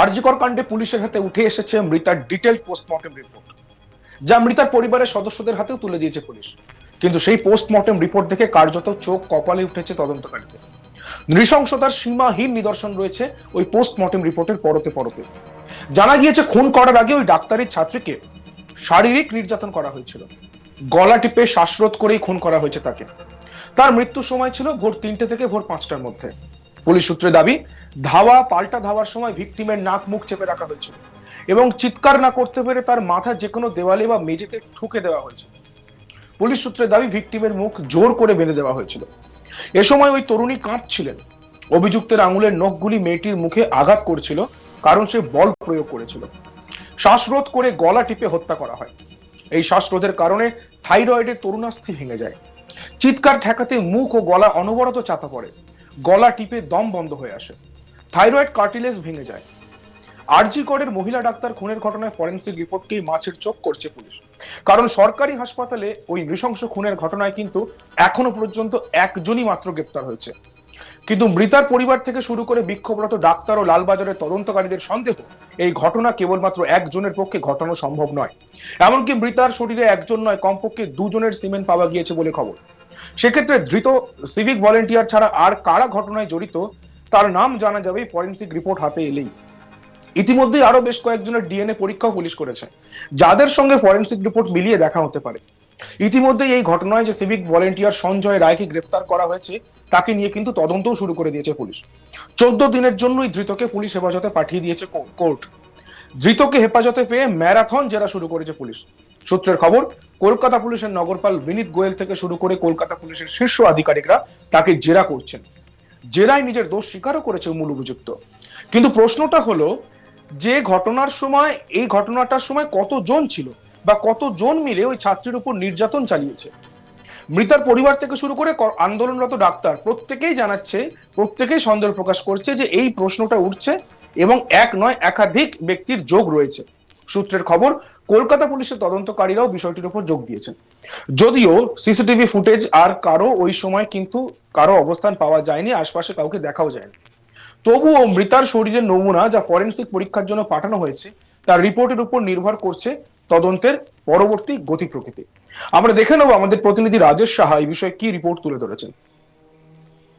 আরজিকর কাণ্ডে পুলিশের হাতে উঠে এসেছে মৃতার ডিটেল পোস্টমর্টেম রিপোর্ট, যা মৃতার পরিবারের সদস্যদের হাতেও তুলে দিয়েছে পুলিশ। কিন্তু সেই পোস্টমর্টেম রিপোর্ট দেখে কার্যত চোখ কপালে উঠেছে তদন্তকারীদের। নৃশংসতার সীমাহীন নিদর্শন রয়েছে ওই পোস্টমর্টেম রিপোর্টের পরতে পরতে। জানা গিয়েছে, খুন করার আগে ওই ডাক্তারি ছাত্রীকে শারীরিক নির্যাতন করা হয়েছিল। গলা টিপে শ্বাসরোধ করেই খুন করা হয়েছে তাকে। তার মৃত্যুর সময় ছিল ভোর তিনটে থেকে ভোর পাঁচটার মধ্যে। পুলিশ সূত্রে দাবি ধাওয়া, পাল্টা ধাওয়ার সময় ভিকটিমের নাক মুখ চেপে রাখা হয়েছিল এবং চিৎকার না করতে পেরে তার মাথা যে কোনো দেওয়ালে বা মেঝেতে ঠুকে দেওয়া হয়েছিল। পুলিশ সূত্রে দাবি ভিকটিমের মুখ জোর করে বেঁধে দেওয়া হয়েছিল। এ সময় ওই তরুণী কাঁপছিলেন। অভিযুক্তের আঙুলের নখগুলি মেয়েটির মুখে আঘাত করছিল, কারণ সে বল প্রয়োগ করেছিল। শ্বাসরোধ করে গলা টিপে হত্যা করা হয়। এই শ্বাসরোধের কারণে থাইরয়েডের তরুণাস্থি ভেঙে যায়। চিৎকার ঠেকাতে মুখ ও গলা অনবরত চাপা পড়ে। গলা টিপে দম বন্ধ হয়ে আসে। থাইরয়েড কার্টিলেজ ভেঙে যায়। আরজি করের মহিলা ডাক্তার খুনের ঘটনায় ফরেন্সিক রিপোর্টকেই মাছের চোখ করছে পুলিশ। কারণ সরকারি হাসপাতালে ওই নৃশংস খুনের ঘটনায় কিন্তু এখনও পর্যন্ত একজনই মাত্র গ্রেপ্তার হয়েছে। কিন্তু মৃতার পরিবার থেকে শুরু করে বিক্ষোভরত ডাক্তার ও লালবাজারের তদন্তকারীদের সন্দেহ এই ঘটনা কেবলমাত্র একজনের পক্ষে ঘটানো সম্ভব নয়। এমনকি মৃতার শরীরে একজন নয়, কমপক্ষে দুজনের সিমেন্ট পাওয়া গিয়েছে বলে খবর। সেক্ষেত্রে ধৃত সিভিক ভলেন্টিয়ার ছাড়া আর কারা ঘটনায় জড়িত তার নাম জানা যাবে ফরেন্সিক রিপোর্ট হাতে এলেই। ইতিমধ্যেই আরও বেশ কয়েকজনের ডিএনএ পরীক্ষাও পুলিশ করেছে, যাদের সঙ্গে ফরেন্সিক রিপোর্ট মিলিয়ে দেখা হতে পারে। ইতিমধ্যেই এই ঘটনায় যে সিভিক ভলেন্টিয়ার সঞ্জয় রায়কে গ্রেপ্তার করা হয়েছে, তাকে নিয়ে কিন্তু তদন্তও শুরু করে দিয়েছে পুলিশ। চোদ্দ দিনের জন্যই ধৃতকে পুলিশ হেফাজতে পাঠিয়ে দিয়েছে কোর্ট। ধৃতকে হেফাজতে পেয়ে ম্যারাথন জেরা শুরু করেছে পুলিশ। সূত্রের খবর, কলকাতা পুলিশের নগরপাল বিনীত গোয়েল থেকে শুরু করে কলকাতা পুলিশের শীর্ষ আধিকারিকরা তাকে জেরা করছেন। জেরায় নিজের দোষ স্বীকারও করেছে মূল অভিযুক্ত। কিন্তু প্রশ্নটা হলো, যে ঘটনার সময়, এই ঘটনাটার সময় কতজন ছিল বা কতজন মিলে ওই ছাত্রীর উপর নির্যাতন চালিয়েছে? মৃতার পরিবার থেকে শুরু করে আন্দোলনরত ডাক্তার প্রত্যেকেই জানাচ্ছে, প্রত্যেকেই সন্দেহ প্রকাশ করছে যে এই প্রশ্নটা উঠছে এবং এক নয়, একাধিক ব্যক্তির যোগ রয়েছে। সূত্রের খবর কলকাতা পুলিশের তদন্তকারীরাও বিষয়টির উপর যোগ দিয়েছেন। যদিও সিসিটিভি ফুটেজ আর কারও ওই সময় কিন্তু কারও অবস্থান পাওয়া যায়নি, আশপাশে কাউকে দেখাও যায়নি। তবুও মৃতার শরীরের নমুনা যা ফরেনসিক পরীক্ষার জন্য পাঠানো হয়েছে, তার রিপোর্টের উপর নির্ভর করছে তদন্তের পরবর্তী গতি প্রকৃতি। আমরা দেখে নেব আমাদের প্রতিনিধি রাজেশ সাহা এই বিষয়ে কি রিপোর্ট তুলে ধরেছেন।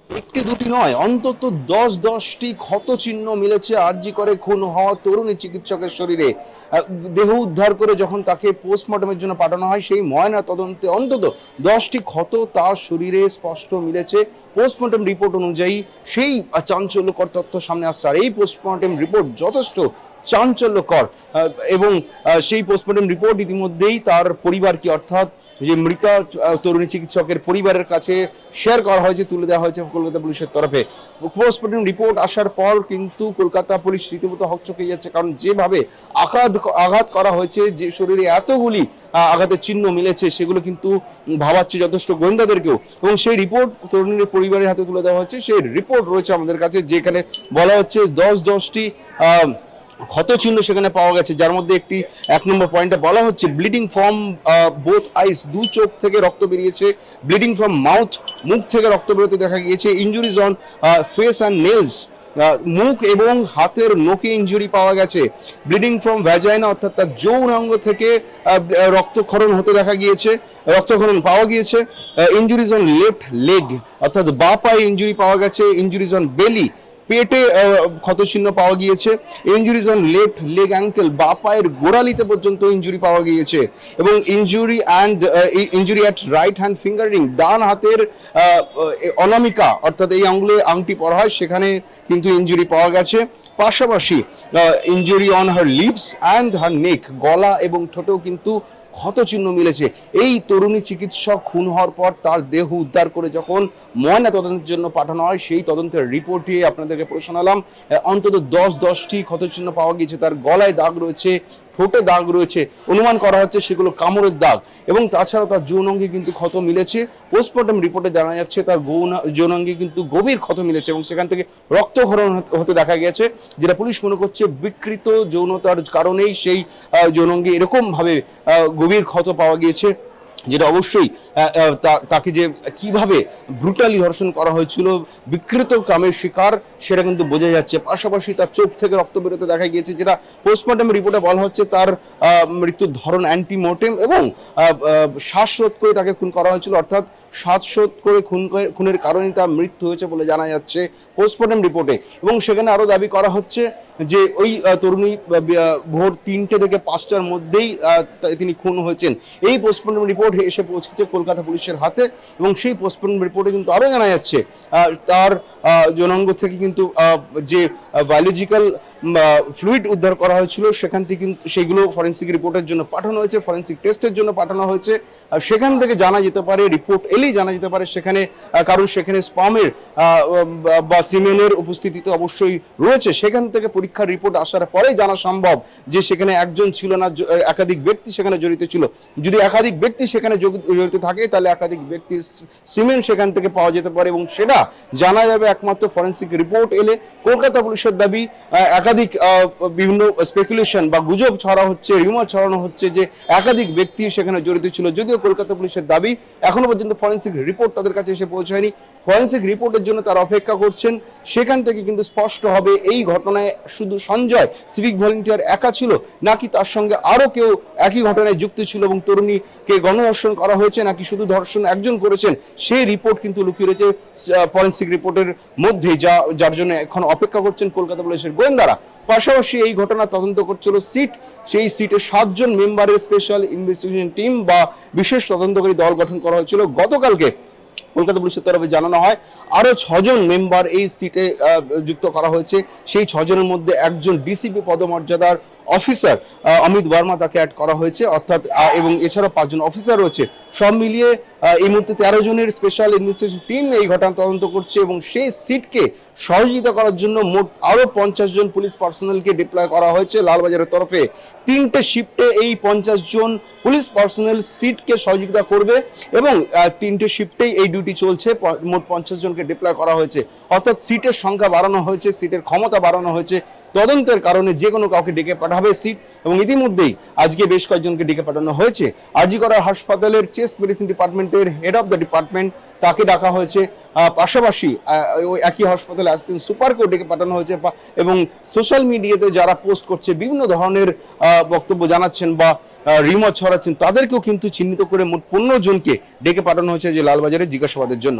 একটি দুটি নয়, অন্তত দশ দশটি ক্ষত চিহ্ন মিলেছে আরজি করে খুন হওয়া তরুণী চিকিৎসকের শরীরে। দেহ উদ্ধার করে যখন তাকে পোস্টমর্টমের জন্য পাঠানো হয়, সেই ময়না তদন্তে অন্তত দশটি ক্ষত তার শরীরে স্পষ্ট মিলেছে। পোস্টমর্টম রিপোর্ট অনুযায়ী সেই চাঞ্চল্যকর তথ্য সামনে আসছে, আর এই পোস্টমর্টম রিপোর্ট যথেষ্ট চাঞ্চল্যকর। এবং সেই পোস্টমর্টম রিপোর্ট ইতিমধ্যেই তার পরিবারকে, অর্থাৎ যে মৃত তরুণী চিকিৎসকের পরিবারের কাছে শেয়ার করা হয়েছে, তুলে দেওয়া হয়েছে কলকাতা পুলিশের তরফে। পোস্টমর্টম রিপোর্ট আসার পর কিন্তু কলকাতা পুলিশ রীতিমতো হকচকে যাচ্ছে, কারণ যেভাবে আঘাত আঘাত করা হয়েছে, যে শরীরে এতগুলি আঘাতের চিহ্ন মিলেছে, সেগুলো কিন্তু ভাবাচ্ছে যথেষ্ট গোয়েন্দাদেরকেও। এবং সেই রিপোর্ট তরুণীর পরিবারের হাতে তুলে দেওয়া হচ্ছে সেই রিপোর্ট রয়েছে আমাদের কাছে, যেখানে বলা হচ্ছে দশ দশটি ক্ষত চিহ্ন সেখানে পাওয়া গেছে, যার মধ্যে একটি এক নম্বর পয়েন্টে বলা হচ্ছে ব্লিডিং ফ্রম বোথ আইস দু চোখ থেকে রক্ত বেরিয়েছে ব্লিডিং ফ্রম মাউথ মুখ থেকে রক্ত বেরোতে দেখা গিয়েছে injuries on face and nails মুখ এবং হাতের নোকে ইঞ্জুরি পাওয়া গেছে ব্লিডিং ফ্রম ভ্যাজাইনা অর্থাৎ তার যৌনাঙ্গ থেকে রক্তক্ষরণ হতে দেখা গিয়েছে, রক্তক্ষরণ পাওয়া গিয়েছে ইঞ্জুরিজ অন লেফট লেগ অর্থাৎ বা পায়ে ইঞ্জুরি পাওয়া গেছে ইঞ্জুরিজ অন বেলি পেটে ক্ষতচিহ্ন পাওয়া গিয়েছে। Injuries on left leg ankle বা পায়ের গোড়ালিতে পর্যন্ত ইঞ্জুরি পাওয়া গিয়েছে। এবং injury and injury at right hand fingering ডান হাতের অনামিকা, অর্থাৎ এই আঙুলে আংটি পরা হয়, সেখানে কিন্তু ইঞ্জুরি পাওয়া গেছে। পাশাপাশি injury on her lips and her neck গলা এবং ঠোঁটেও কিন্তু ক্ষত চিহ্ন মিলেছে। এই তরুণী চিকিৎসক খুন হওয়ার পর তার দেহ উদ্ধার করে যখন ময়না তদন্তের জন্য পাঠানো হয়, সেই তদন্তের রিপোর্টে আপনাদেরকে প্রশ্ন আলাম অন্তত দশ দশটি ক্ষত চিহ্ন পাওয়া গিয়েছে, তার গলায় দাগ রয়েছে। ঠোঁটে দাগ রয়েছে, অনুমান করা হচ্ছে সেগুলো কামড়ের দাগ। এবং তাছাড়া তার যৌনাঙ্গে কিন্তু ক্ষত মিলেছে। পোস্টমর্টম রিপোর্টে জানা যাচ্ছে তার যৌনাঙ্গে কিন্তু গভীর ক্ষত মিলেছে এবং সেখান থেকে রক্তক্ষরণ হতে- দেখা গেছে, যেটা পুলিশ মনে করছে বিকৃত যৌনতার কারণেই সেই যৌনাঙ্গে এরকম ভাবে গভীর ক্ষত পাওয়া গিয়েছে। যেটা অবশ্যই তাকে যে কীভাবে ব্রুটালি ধর্ষণ করা হয়েছিল, বিকৃত কামের শিকার, সেটা কিন্তু বোঝা যাচ্ছে। পাশাপাশি তার চোখ থেকে রক্ত বেরোতে দেখা গিয়েছে, যেটা পোস্টমর্টম রিপোর্টে বলা হচ্ছে তার মৃত্যুর ধরন অ্যান্টিমোর্টেম এবং শ্বাসরোধ করে তাকে খুন করা হয়েছিল। অর্থাৎ শ্বাসরোধ করে খুন খুনের কারণে তার মৃত্যু হয়েছে বলে জানা যাচ্ছে পোস্টমর্টম রিপোর্টে এবং সেখানে আরও দাবি করা হচ্ছে যে ওই তরুণী ভোর তিনটে থেকে পাঁচটার মধ্যেই তিনি খুন হয়েছেন। এই পোস্টমর্টম রিপোর্ট এসে পৌঁছেছে কলকাতা পুলিশের হাতে এবং সেই পোস্টমর্টম রিপোর্টে কিন্তু আরও জানা যাচ্ছে তার আহ, যৌনাঙ্গ থেকে কিন্তু যে বায়োলজিক্যাল ফ্লুইড উদ্ধার করা হয়েছিল। সেখান থেকে কিন্তু সেগুলো ফরেন্সিক রিপোর্টের জন্য পাঠানো হয়েছে ফরেন্সিক টেস্টের জন্য পাঠানো হয়েছে। সেখান থেকে জানা যেতে পারে রিপোর্ট এলেই জানা যেতে পারে, সেখানে কারণ সেখানে স্পামের বা সিমেনের উপস্থিতি তো অবশ্যই রয়েছে। সেখান থেকে পরীক্ষার রিপোর্ট আসার পরেই জানা সম্ভব যে সেখানে একজন ছিল না একাধিক ব্যক্তি সেখানে জড়িত ছিল। যদি একাধিক ব্যক্তি সেখানে জড়িত থাকে, তাহলে একাধিক ব্যক্তির সিমেন্ট সেখান থেকে পাওয়া যেতে পারে এবং সেটা জানা যাবে একমাত্র ফরেন্সিক রিপোর্ট এলে। কলকাতা পুলিশের দাবি একাধিক বিভিন্ন স্পেকুলেশন বা গুজব ছড়া হচ্ছে রিউমার ছড়ানো হচ্ছে যে একাধিক ব্যক্তি সেখানে জড়িত ছিল। যদিও কলকাতা পুলিশের দাবি এখনও পর্যন্ত ফরেন্সিক রিপোর্ট তাদের কাছে এসে পৌঁছায়নি। ফরেন্সিক রিপোর্টের জন্য তারা অপেক্ষা করছেন। সেখান থেকে কিন্তু স্পষ্ট হবে এই ঘটনায় শুধু সঞ্জয় সিভিক ভলেন্টিয়ার একা ছিল, নাকি তার সঙ্গে আরও কেউ একই ঘটনায় যুক্ত ছিল এবং তরুণীকে গণধর্ষণ করা হয়েছে, নাকি শুধু ধর্ষণ একজন করেছেন? সেই রিপোর্ট কিন্তু লুকিয়ে রয়েছে ফরেন্সিক রিপোর্টের মধ্যে যা, যার জন্য এখন অপেক্ষা করছেন কলকাতা পুলিশের গোয়েন্দারা। পাশাপাশি এই ঘটনা তদন্ত করছিল সিট। সেই সিটে সাতজন মেম্বারের স্পেশাল ইনভেস্টিগেশন টিম বা বিশেষ তদন্তকারী দল গঠন করা হয়েছিল। গতকালকে কলকাতা পুলিশের তরফে জানানো হয়, আরও ছজন মেম্বার এই সিটে যুক্ত করা হয়েছে। সেই ছজনের মধ্যে একজন ডিসিপি পদমর্যাদার অফিসার অমিত বর্মা তাকে অ্যাড করা হয়েছে। অর্থাৎ এবং এছাড়া পাঁচজন অফিসার রয়েছে। সব মিলিয়ে এই মুহূর্তে তেরো জনের স্পেশাল ইনভেস্টিগেশন টিম এই ঘটনা তদন্ত করছে এবং সেই সিটকে সহযোগিতা করার জন্য মোট আরও পঞ্চাশ জন পুলিশ পার্সোনালকে ডিপ্লয় করা হয়েছে। লালবাজারের তরফে তিনটে শিফটে এই পঞ্চাশ জন পুলিশ পার্সোনাল সিটকে সহযোগিতা করবে এবং তিনটে শিফটেই এই ডিউটি চলছে। মোট পঞ্চাশ জনকে ডিপ্লয় করা হয়েছে। অর্থাৎ সিটের সংখ্যা বাড়ানো হয়েছে সিটের ক্ষমতা বাড়ানো হয়েছে। তদন্তের কারণে যে কোনো কাউকে ডেকে পাঠাবে সিট এবং ইতিমধ্যেই আজকে বেশ কয়েকজনকে ডেকে পাঠানো হয়েছে। আজিকরা হাসপাতালের test medicine department head of the department তাকে ডাকা হয়েছে। পাশাপাশি ওই একই হাসপাতালে আসতেন সুপারকেও ডেকে পাঠানো হয়েছে এবং সোশ্যাল মিডিয়াতে যারা পোস্ট করছে, বিভিন্ন ধরনের বক্তব্য জানাচ্ছেন বা রিমোট ছড়াচ্ছেন, তাদেরকেও কিন্তু চিহ্নিত করে মোট পনেরো জনকে ডেকে পাঠানো হয়েছে যে লালবাজারের জিজ্ঞাসাবাদের জন্য।